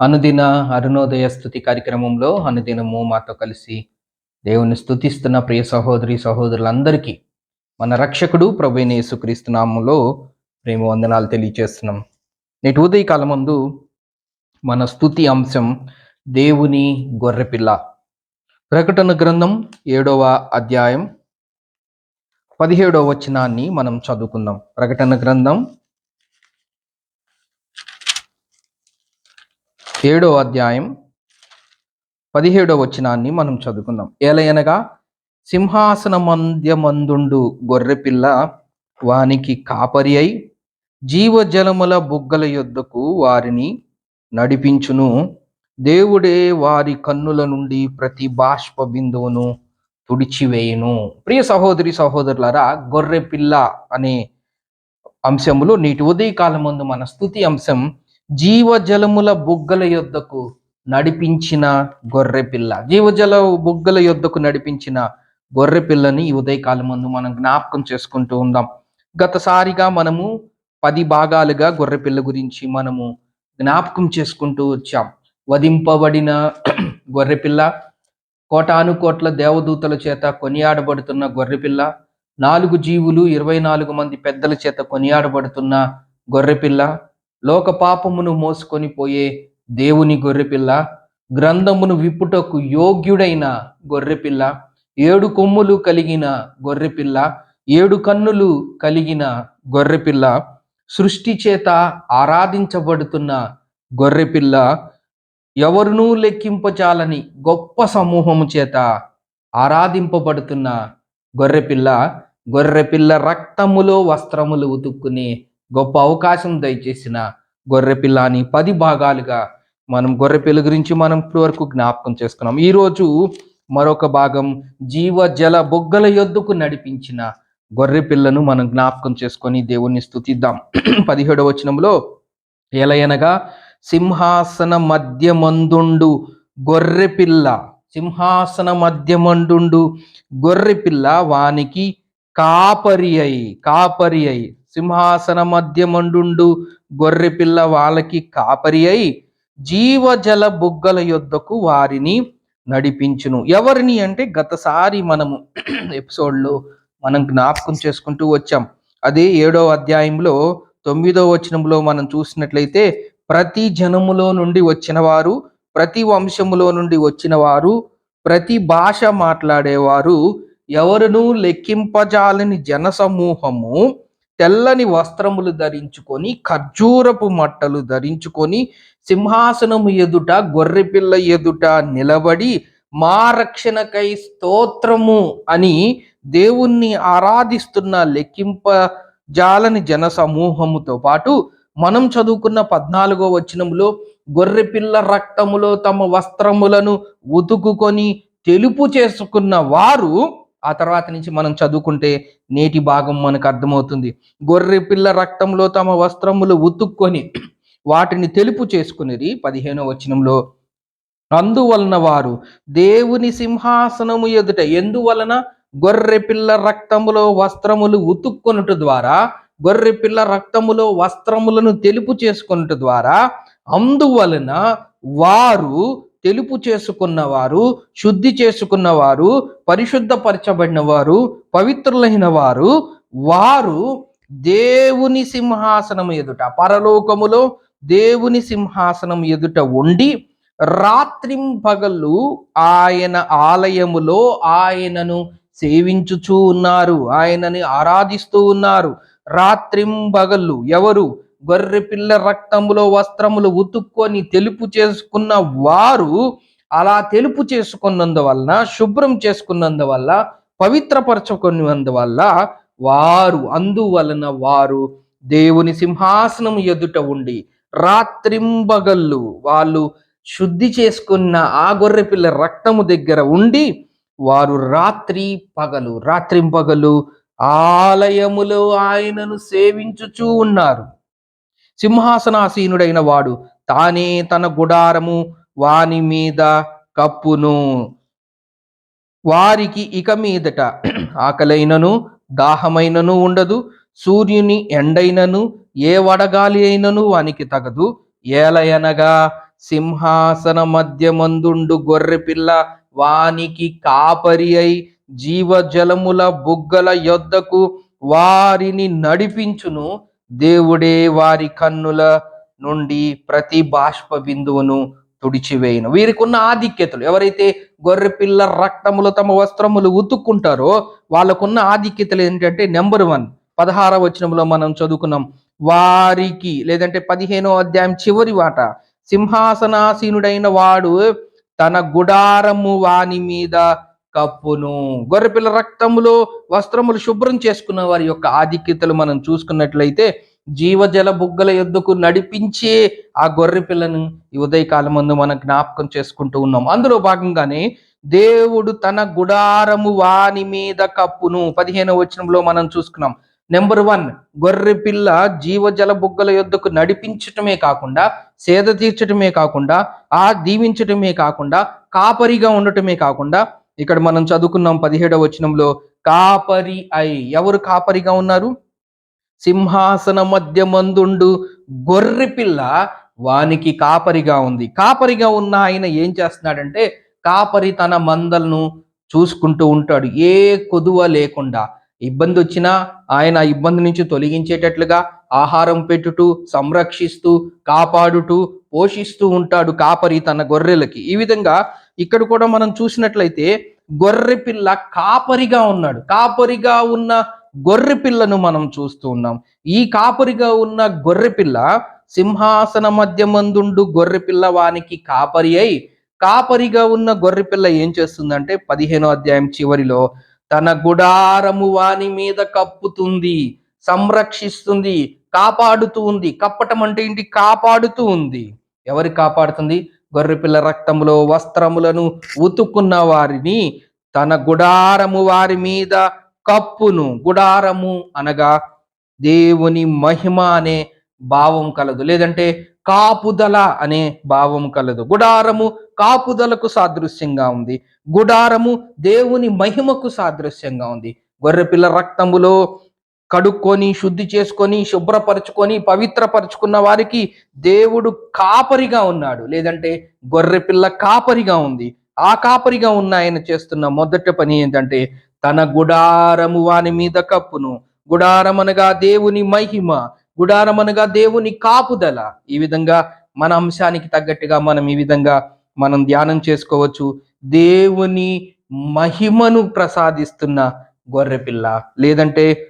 అనుదిన అరుణోదయ స్థుతి కార్యక్రమంలో అనుదినము మాతో కలిసి దేవుని స్థుతిస్తున్న ప్రియ సహోదరి సహోదరులందరికీ మన రక్షకుడు ప్రభుని యేసుక్రీస్తునామంలో ప్రేమ వందనాలు తెలియజేస్తున్నాం నేటి ఉదయ ముందు మన స్థుతి అంశం దేవుని గొర్రెపిల్ల. ప్రకటన గ్రంథం ఏడవ అధ్యాయం పదిహేడవ వచనాన్ని మనం చదువుకుందాం. ప్రకటన గ్రంథం ఏడో అధ్యాయం పదిహేడో వచనాన్ని మనం చదువుకుందాం. ఏలయనగా సింహాసన మంద్యమందుండు గొర్రెపిల్ల వానికి కాపరి అయి జీవజలముల బుగ్గల యొద్దకు వారిని నడిపించును. దేవుడే వారి కన్నుల నుండి ప్రతి బాష్ప బిందువును తుడిచివేయును. ప్రియ సహోదరి సహోదరులారా గొర్రెపిల్ల అనే అంశములో నీటి ఉదయకాలం ముందు మన స్థుతి అంశం. జీవజలముల బుగ్గల యొద్దకు నడిపించిన గొర్రెపిల్ల జీవజల బుగ్గల యొద్దకు నడిపించిన గొర్రెపిల్లని ఈ ఉదయకాలం ముందు మనం జ్ఞాపకం చేసుకుంటూ ఉందాం. గతసారిగా మనము పది భాగాలుగా గొర్రెపిల్ల గురించి మనము జ్ఞాపకం చేసుకుంటూ వచ్చాం. వధింపబడిన గొర్రెపిల్ల కోటాను కోట్ల దేవదూతల చేత కొనియాడబడుతున్న గొర్రెపిల్ల నాలుగు జీవులు ఇరవై నాలుగు మంది పెద్దల చేత కొనియాడబడుతున్న గొర్రెపిల్ల లోక పాపమును మోసుకొని పోయే దేవుని గొర్రెపిల్ల గ్రంథమును విప్పుటకు యోగ్యుడైన గొర్రెపిల్ల ఏడు కొమ్ములు కలిగిన గొర్రెపిల్ల ఏడు కన్నులు కలిగిన గొర్రెపిల్ల సృష్టి చేత ఆరాధించబడుతున్న గొర్రెపిల్ల ఎవరునూ లెక్కింపచాలని గొప్ప సమూహము చేత ఆరాధింపబడుతున్న గొర్రెపిల్ల గొర్రెపిల్ల రక్తములో వస్త్రములు ఉతుక్కునే గొప్ప అవకాశం దయచేసిన గొర్రెపిల్ల అని పది భాగాలుగా మనం గొర్రెపిల్ల గురించి మనం ఇప్పటి వరకు జ్ఞాపకం చేసుకున్నాం. ఈరోజు మరొక భాగం జీవ జల బొగ్గల యొద్దుకు నడిపించిన గొర్రెపిల్లను మనం జ్ఞాపకం చేసుకొని దేవుణ్ణి స్థుతిద్దాం పదిహేడవ వచనంలో ఎలయనగా సింహాసన మధ్యమందుండు గొర్రెపిల్ల సింహాసన మధ్యమండుండు గొర్రెపిల్ల వానికి కాపరి అయి కాపరి అయి సింహాసన మధ్యమండుండు గొర్రెపిల్ల వాళ్ళకి కాపరి అయి జీవజల బుగ్గల యొద్దకు వారిని నడిపించును. ఎవరిని అంటే గతసారి మనము ఎపిసోడ్లో మనం జ్ఞాపకం చేసుకుంటూ వచ్చాం. అదే ఏడో అధ్యాయంలో తొమ్మిదో వచనంలో మనం చూసినట్లయితే ప్రతి జనములో నుండి వచ్చిన వారు ప్రతి వంశములో నుండి వచ్చిన వారు ప్రతి భాష మాట్లాడేవారు ఎవరునూ లెక్కింపజాలని జనసమూహము తెల్లని వస్త్రములు ధరించుకొని ఖర్జూరపు మట్టలు ధరించుకొని సింహాసనము ఎదుట గొర్రెపిల్ల ఎదుట నిలబడి మా రక్షణకై స్తోత్రము అని దేవుణ్ణి ఆరాధిస్తున్న లెక్కింప జాలని జన సమూహముతో పాటు మనం చదువుకున్న పద్నాలుగో వచనంలో గొర్రెపిల్ల రక్తములో తమ వస్త్రములను ఉతుకుకొని తెలుపు చేసుకున్న వారు ఆ తర్వాత నుంచి మనం చదువుకుంటే నేటి భాగం మనకు అర్థమవుతుంది. గొర్రె పిల్ల రక్తంలో తమ వస్త్రములు ఉతుక్కొని వాటిని తెలుపు చేసుకునేది పదిహేనో వచనంలో. అందువలన వారు దేవుని సింహాసనము ఎదుట ఎందువలన గొర్రె పిల్ల రక్తములో వస్త్రములు ఉతుక్కొనుట ద్వారా గొర్రె పిల్ల రక్తములో వస్త్రములను తెలుపు చేసుకున్నట ద్వారా అందువలన వారు తెలుపు చేసుకున్నవారు శుద్ధి చేసుకున్నవారు పరిశుద్ధపరచబడిన వారు పవిత్రులైన వారు వారు దేవుని సింహాసనం ఎదుట పరలోకములో దేవుని సింహాసనం ఎదుట ఉండి రాత్రింపగలు ఆయన ఆలయములో ఆయనను సేవించుచూ ఉన్నారు ఆయనని ఆరాధిస్తూ ఉన్నారు. రాత్రింబగళ్ళు ఎవరు? గొర్రె పిల్ల రక్తములో వస్త్రములు ఉతుక్కొని తెలుపు చేసుకున్న వారు అలా తెలుపు చేసుకున్నందువలన శుభ్రం చేసుకున్నందువల్ల పవిత్రపరచుకున్నందువల్ల వారు అందువలన వారు దేవుని సింహాసనం ఎదుట ఉండి రాత్రింబగళ్ళు వాళ్ళు శుద్ధి చేసుకున్న ఆ గొర్రె పిల్ల రక్తము దగ్గర ఉండి వారు రాత్రి పగలు రాత్రింపగలు ఆలయములో ఆయనను సేవించుచూ ఉన్నారు. సింహాసనాసీనుడైన వాడు తానే తన గుడారము వాని మీద కప్పును. వారికి ఇక మీదట ఆకలైనను దాహమైనను ఉండదు సూర్యుని ఎండైనను ఏ వడగాలి అయినను వానికి తగదు. ఏలయనగా సింహాసన మధ్యమందుండు గొర్రెపిల్ల వానికి కాపరి అయి జీవజలముల బుగ్గల యొద్దకు వారిని నడిపించును. దేవుడే వారి కన్నుల నుండి ప్రతి బాష్ప బిందువును తుడిచివేయను. వీరికి ఉన్న ఆధిక్యతలు ఎవరైతే గొర్రె పిల్ల రక్తములు తమ వస్త్రములు ఉతుక్కుంటారో వాళ్ళకున్న ఆధిక్యతలు ఏంటంటే నెంబర్ వన్ పదహార వచనంలో మనం చదువుకున్నాం వారికి లేదంటే పదిహేనో అధ్యాయం చివరి వాట సింహాసనాసీనుడైన వాడు తన గుడారము వాని మీద కప్పును గొర్రెపిల్ల రక్తములో వస్త్రములు శుభ్రం చేసుకున్న వారి యొక్క ఆధిక్యతలు మనం చూసుకున్నట్లయితే జీవజల బుగ్గల ఎద్దుకు నడిపించే ఆ గొర్రె పిల్లను ఈ ఉదయకాలం ముందు మనం జ్ఞాపకం చేసుకుంటూ ఉన్నాం. అందులో భాగంగానే దేవుడు తన గుడారము వాని మీద కప్పును పదిహేనవ వచనంలో మనం చూసుకున్నాం. నెంబర్ వన్ గొర్రె పిల్ల జీవజల బుగ్గల యొద్దకు నడిపించటమే కాకుండా సేద తీర్చటమే కాకుండా ఆ దీవించటమే కాకుండా కాపరిగా ఉండటమే కాకుండా ఇక్కడ మనం చదువుకున్నాం పదిహేడవ వచనంలో కాపరి అయి ఎవరు కాపరిగా ఉన్నారు? సింహాసన మధ్య మందుండు గొర్రె పిల్ల వానికి కాపరిగా ఉంది. కాపరిగా ఉన్న ఆయన ఏం చేస్తున్నాడంటే కాపరి తన మందలను చూసుకుంటూ ఉంటాడు. ఏ కొదువ లేకుండా. ఇబ్బంది వచ్చినా ఆయన ఇబ్బంది నుంచి తొలగించేటట్లుగా ఆహారం పెట్టుటూ సంరక్షిస్తూ కాపాడుతూ పోషిస్తూ ఉంటాడు కాపరి తన గొర్రెలకి. ఈ విధంగా ఇక్కడ కూడా మనం చూసినట్లయితే గొర్రె పిల్ల కాపరిగా ఉన్నాడు. కాపరిగా ఉన్న గొర్రె పిల్లను మనం చూస్తూ ఉన్నాం. ఈ కాపరిగా ఉన్న గొర్రె పిల్ల సింహాసన మధ్య మందుండు గొర్రె పిల్ల వానికి కాపరి అయి కాపరిగా ఉన్న గొర్రె పిల్ల ఏం చేస్తుందంటే పదిహేనో అధ్యాయం చివరిలో తన గుడారము వాని మీద కప్పుతుంది సంరక్షిస్తుంది కాపాడుతూ ఉంది. కప్పటం అంటే ఏంటి? కాపాడుతూ ఉంది. ఎవరి కాపాడుతుంది? గొర్రెపిల్ల రక్తములో వస్త్రములను ఉతుకున్న వారిని తన గుడారము వారి మీద కప్పును. గుడారము అనగా దేవుని మహిమ అనే భావం కలదు. లేదంటే కాపుదల అనే భావం కలదు. గుడారము కాపుదలకు సాదృశ్యంగా ఉంది. గుడారము దేవుని మహిమకు సాదృశ్యంగా ఉంది. గొర్రెపిల్ల రక్తములో కడుక్కొని శుద్ధి చేసుకొని శుభ్రపరచుకొని పవిత్రపరచుకున్న వారికి దేవుడు కాపరిగా ఉన్నాడు. లేదంటే గొర్రెపిల్ల కాపరిగా ఉంది. ఆ కాపరిగా ఉన్న ఆయన చేస్తున్న మొదటి పని ఏంటంటే తన గుడారము వాని మీద కప్పును. గుడారం అనగా దేవుని మహిమ. గుడారం అనగా దేవుని కాపుదల. ఈ విధంగా మన అంశానికి తగ్గట్టుగా మనం ఈ విధంగా మనం ధ్యానం చేసుకోవచ్చు. దేవుని మహిమను ప్రసాదిస్తున్న గొర్రెపిల్ల లేదంటే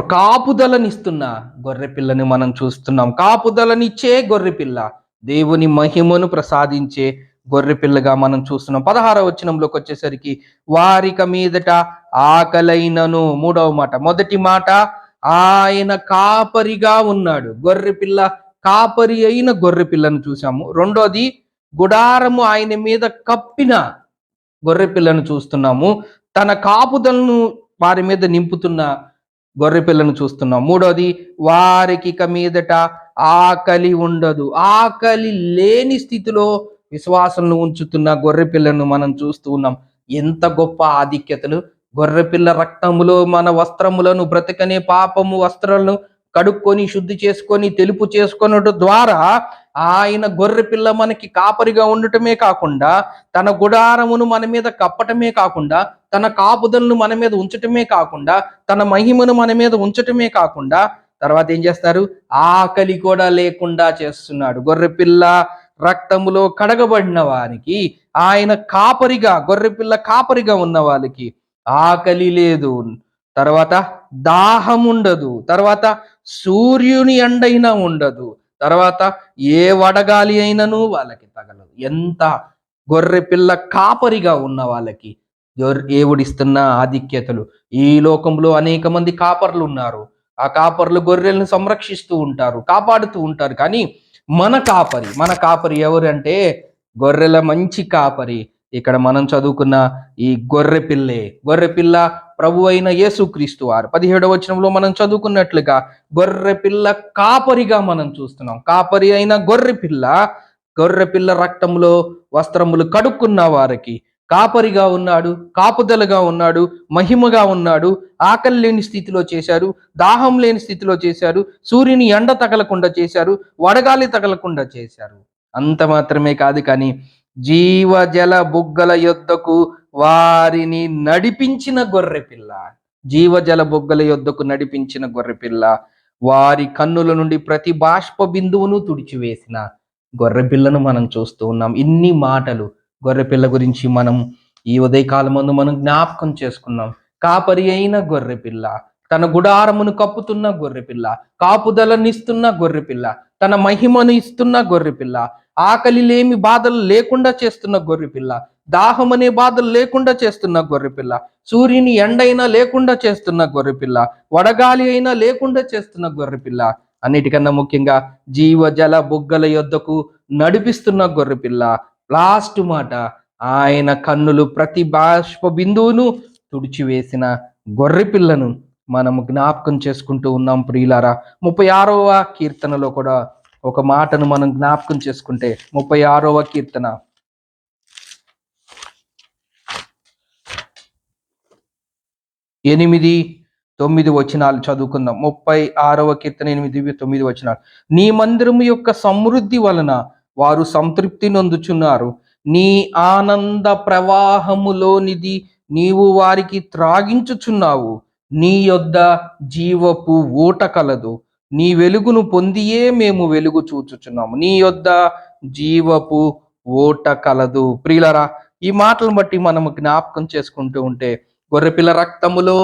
కాపుదలనిస్తున్న గొర్రె పిల్లని మనం చూస్తున్నాం. కాపుదలనిచ్చే గొర్రెపిల్ల దేవుని మహిమను ప్రసాదించే గొర్రె పిల్లగా మనం చూస్తున్నాం. పదహార వచనంలోకి వచ్చేసరికి వారిక మీదట ఆకలైనను. మూడవ మాట మొదటి మాట ఆయన కాపరిగా ఉన్నాడు. గొర్రెపిల్ల కాపరి అయిన గొర్రె పిల్లను చూసాము రెండోది గుడారము ఆయన మీద కప్పిన గొర్రె పిల్లను చూస్తున్నాము. తన కాపుదలను వారి మీద నింపుతున్న గొర్రె పిల్లను చూస్తున్నాం. మూడోది వారికి ఇక మీదట ఆకలి ఉండదు. ఆకలి లేని స్థితిలో విశ్వాసంను ఉంచుతున్న గొర్రె పిల్లను మనం చూస్తూ ఉన్నాం. ఎంత గొప్ప ఆధిక్యతలు. గొర్రె పిల్ల రక్తములో మన వస్త్రములను బ్రతకనే పాపము వస్త్రాలను కడుక్కొని శుద్ధి చేసుకొని తెలుపు చేసుకొనడం ద్వారా ఆయన గొర్రె పిల్ల మనకి కాపరిగా ఉండటమే కాకుండా తన గుడారమును మన మీద కప్పటమే కాకుండా తన కాపుదలను మన మీద ఉంచటమే కాకుండా తన మహిమను మన మీద ఉంచటమే కాకుండా తర్వాత ఏం చేస్తారు? ఆకలి కూడా లేకుండా చేస్తున్నాడు. గొర్రె పిల్ల రక్తములో కడగబడిన వారికి ఆయన కాపరిగా గొర్రె పిల్ల కాపరిగా ఉన్న వాళ్ళకి ఆకలి లేదు. తర్వాత దాహం ఉండదు. తర్వాత సూర్యుని ఎండైనా ఉండదు. తర్వాత ఏ వడగాలి అయినను వాళ్ళకి తగలదు. ఎంత గొర్రె పిల్ల కాపరిగా ఉన్న వాళ్ళకి గొర్- దేవుడిస్తున్న ఆధిక్యతలు. ఈ లోకంలో అనేక మంది కాపర్లు ఉన్నారు. ఆ కాపర్లు గొర్రెలను సంరక్షిస్తూ ఉంటారు కాపాడుతూ ఉంటారు. కానీ మన కాపరి మన కాపరి ఎవరు అంటే గొర్రెల మంచి కాపరి ఇక్కడ మనం చదువుకున్న ఈ గొర్రె పిల్లే గొర్రె పిల్ల ప్రభు అయిన యేసుక్రీస్తు వారు. పదిహేడవ వచనంలో మనం చదువుకున్నట్లుగా గొర్రె పిల్ల కాపరిగా మనం చూస్తున్నాం. కాపరి అయిన గొర్రె పిల్ల గొర్రె పిల్ల రక్తంలో వస్త్రములు కడుక్కున్న వారికి కాపరిగా ఉన్నాడు కాపుదలగా ఉన్నాడు మహిమగా ఉన్నాడు ఆకలి లేని స్థితిలో చేశారు దాహం లేని స్థితిలో చేశారు సూర్యుని ఎండ తగలకుండా చేశారు వడగాలి తగలకుండా చేశారు. అంత మాత్రమే కాదు కానీ జీవజల బుగ్గల యొద్దకు వారిని నడిపించిన గొర్రెపిల్ల జీవజల బొగ్గల యొద్దకు నడిపించిన గొర్రెపిల్ల వారి కన్నుల నుండి ప్రతి బాష్ప బిందువును తుడిచివేసిన గొర్రెపిల్లను మనం చూస్తూ ఉన్నాం. ఇన్ని మాటలు గొర్రెపిల్ల గురించి మనం ఈ ఉదయకాలమందు మనం జ్ఞాపకం చేసుకున్నాం. కాపరి అయిన గొర్రెపిల్ల తన గుడారమును కప్పుతున్న గొర్రెపిల్ల కాపుదలనిస్తున్న గొర్రెపిల్ల తన మహిమను ఇస్తున్న గొర్రెపిల్ల ఆకలి లేమి బాధలు లేకుండా చేస్తున్న గొర్రెపిల్ల దాహం అనే బాధలు లేకుండా చేస్తున్న గొర్రెపిల్ల సూర్యుని ఎండైనా లేకుండా చేస్తున్న గొర్రెపిల్ల వడగాలి అయినా లేకుండా చేస్తున్న గొర్రెపిల్ల అన్నిటికన్నా ముఖ్యంగా జీవజల బుగ్గల యొద్దకు నడిపిస్తున్న గొర్రెపిల్ల లాస్ట్ మాట ఆయన కన్నులు ప్రతి బాష్ప బిందువును తుడిచివేసిన గొర్రెపిల్లను మనము జ్ఞాపకం చేసుకుంటూ ఉన్నాం ప్రియులారా. ముప్పై ఆరవ కీర్తనలో కూడా ఒక మాటను మనం జ్ఞాపకం చేసుకుంటే ముప్పై ఆరవ కీర్తన. ఎనిమిది తొమ్మిది వచనాలు చదువుకుందాం. ముప్పై ఆరవ కీర్తన ఎనిమిది తొమ్మిది వచనాలు. నీ మందిరము యొక్క సమృద్ధి వలన వారు సంతృప్తి నొందుచున్నారు. నీ ఆనంద ప్రవాహములోనిది నీవు వారికి త్రాగించుచున్నావు. నీ యొద్ద జీవపు ఊట కలదు. నీ వెలుగును పొందియే మేము వెలుగు చూచుచున్నాము. నీ యొద్ద జీవపు ఓట కలదు. ప్రియులరా ఈ మాటలను బట్టి మనము జ్ఞాపకం చేసుకుంటూ ఉంటే గొర్రెపిల్ల రక్తములో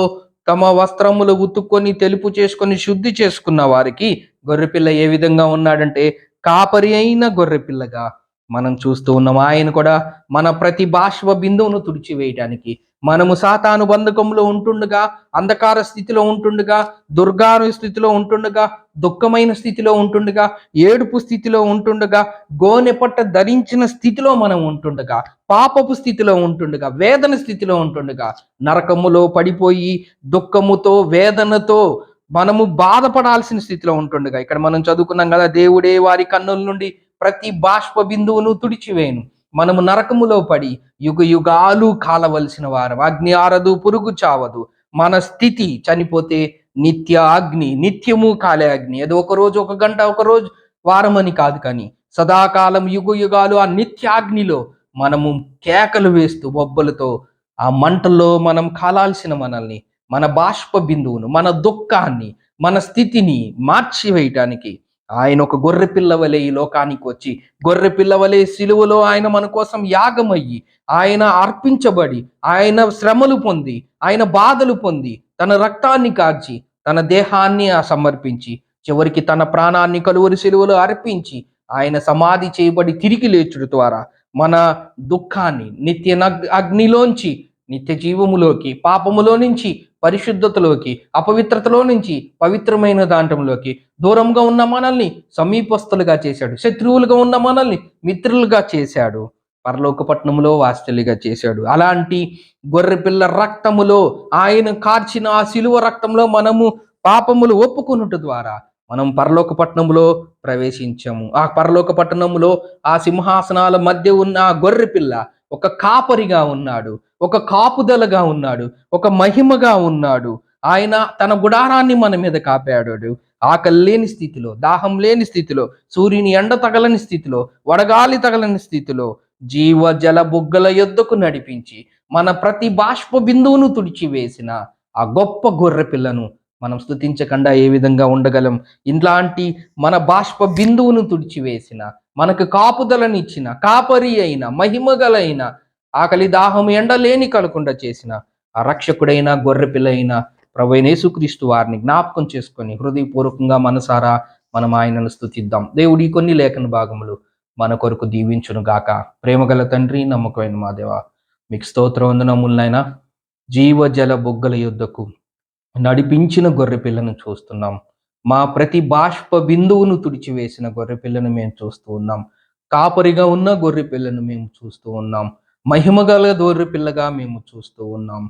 తమ వస్త్రములు ఉతుక్కొని తెలుపు చేసుకొని శుద్ధి చేసుకున్న వారికి గొర్రెపిల్ల ఏ విధంగా ఉన్నాడంటే కాపరి అయిన గొర్రెపిల్లగా మనం చూస్తూ ఉన్నాం. ఆయన కూడా మన ప్రతి బాష్వ బిందువును తుడిచివేయటానికి మనము సాతాను బంధకంలో ఉంటుండగా అంధకార స్థితిలో ఉంటుండగా దుర్గాను స్థితిలో ఉంటుండగా దుఃఖమైన స్థితిలో ఉంటుండగా ఏడుపు స్థితిలో ఉంటుండగా గోనెపట్ట ధరించిన స్థితిలో మనం ఉంటుండగా పాపపు స్థితిలో ఉంటుండగా వేదన స్థితిలో ఉంటుండగా నరకములో పడిపోయి దుఃఖముతో వేదనతో మనము బాధపడాల్సిన స్థితిలో ఉంటుండగా ఇక్కడ మనం చదువుకున్నాం కదా దేవుడే వారి కన్నుల నుండి ప్రతి బాష్ప బిందువును తుడిచివేను. మనము నరకములో పడి యుగ యుగాలు కాలవలసిన వారం అగ్ని ఆరదు పురుగు చావదు. మన స్థితి చనిపోతే నిత్య అగ్ని నిత్యము కాలే అగ్ని అది ఒక రోజు ఒక గంట ఒక రోజు వారం అని కాదు కానీ సదాకాలం యుగ యుగాలు ఆ నిత్యాగ్నిలో మనము కేకలు వేస్తూ బొబ్బలతో ఆ మంటల్లో మనం కాలాల్సిన మనల్ని మన బాష్ప బిందువును మన దుఃఖాన్ని మన స్థితిని మార్చివేయటానికి ఆయన ఒక గొర్రె పిల్లవలె ఈ లోకానికి వచ్చి గొర్రె పిల్లవలె సిలువలో ఆయన మన కోసం యాగమయ్యి ఆయన అర్పించబడి ఆయన శ్రమలు పొంది ఆయన బాధలు పొంది తన రక్తాన్ని కాచి తన దేహాన్ని సమర్పించి చివరికి తన ప్రాణాన్ని కలువరి సిలువలో అర్పించి ఆయన సమాధి చేయబడి తిరిగి లేచుడు ద్వారా మన దుఃఖాన్ని నిత్య అగ్నిలోంచి నిత్య జీవములోకి పాపములో నుంచి పరిశుద్ధతలోకి అపవిత్రతలో నుంచి పవిత్రమైన దాంటంలోకి దూరంగా ఉన్న మనల్ని సమీపస్తులుగా చేశాడు శత్రువులుగా ఉన్న మనల్ని మిత్రులుగా చేశాడు పరలోకపట్నంలో వాస్తలిగా చేశాడు. అలాంటి గొర్రెపిల్ల రక్తములో ఆయన కార్చిన ఆ శిలువ రక్తంలో మనము పాపములు ఒప్పుకొనుట ద్వారా మనం పరలోక పట్టణంలో ప్రవేశించాము. ఆ పరలోక పట్టణంలో ఆ సింహాసనాల మధ్య ఉన్న ఆ గొర్రెపిల్ల ఒక కాపరిగా ఉన్నాడు ఒక కాపుదలగా ఉన్నాడు ఒక మహిమగా ఉన్నాడు. ఆయన తన గుడారాన్ని మన మీద కాపాడాడు. ఆకలి లేని స్థితిలో దాహం లేని స్థితిలో సూర్యుని ఎండ తగలని స్థితిలో వడగాలి తగలని స్థితిలో జీవ జల బుగ్గల యొద్దకు నడిపించి మన ప్రతి బాష్ప బిందువును తుడిచివేసిన ఆ గొప్ప గొర్రె పిల్లను మనం స్థుతించకుండా ఏ విధంగా ఉండగలం? ఇలాంటి మన బాష్ప బిందువును తుడిచివేసిన మనకు కాపుదలనిచ్చిన కాపరి అయిన మహిమగలైన ఆకలి దాహం ఎండ లేని కలకుండా చేసిన ఆ రక్షకుడైన గొర్రె పిల్ల అయిన వారిని జ్ఞాపకం చేసుకొని హృదయపూర్వకంగా మనసారా మనం ఆయనను స్థుతిద్దాం దేవుడి కొన్ని లేఖన భాగములు మన కొరకు దీవించునుగాక ప్రేమగల తండ్రి నమ్మకమైన మా దేవ మీకు స్తోత్ర వందనములనైనా జీవజల బొగ్గల యుద్ధకు నడిపించిన గొర్రె పిల్లను చూస్తున్నాం. మా ప్రతి బాష్ప బిందువును తుడిచివేసిన గొర్రె పిల్లను మేము చూస్తూ ఉన్నాం. కాపరిగా ఉన్న గొర్రె పిల్లను మేము చూస్తూ ఉన్నాం. మహిమ గల గొర్రె పిల్లగా మేము చూస్తూ ఉన్నాం.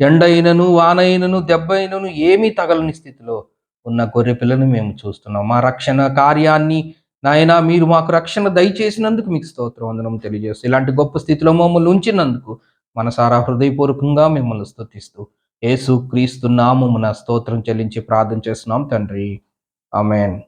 ఎండైనను వానైనను దెబ్బైనను ఏమీ తగలని స్థితిలో ఉన్న గొర్రె పిల్లను మేము చూస్తున్నాం. మా రక్షణ కార్యాన్ని నాయన మీరు మాకు రక్షణ దయచేసినందుకు మీకు స్తోత్రం వందనం తెలియజేస్తూ ఇలాంటి గొప్ప స్థితిలో మమ్మల్ని ఉంచినందుకు మనసారా హృదయపూర్వకంగా మిమ్మల్ని స్తుతిస్తూ ఏసు క్రీస్తు నామమున స్తోత్రం చెల్లించి ప్రార్థన చేస్తున్నాం తండ్రి. ఆమెన్.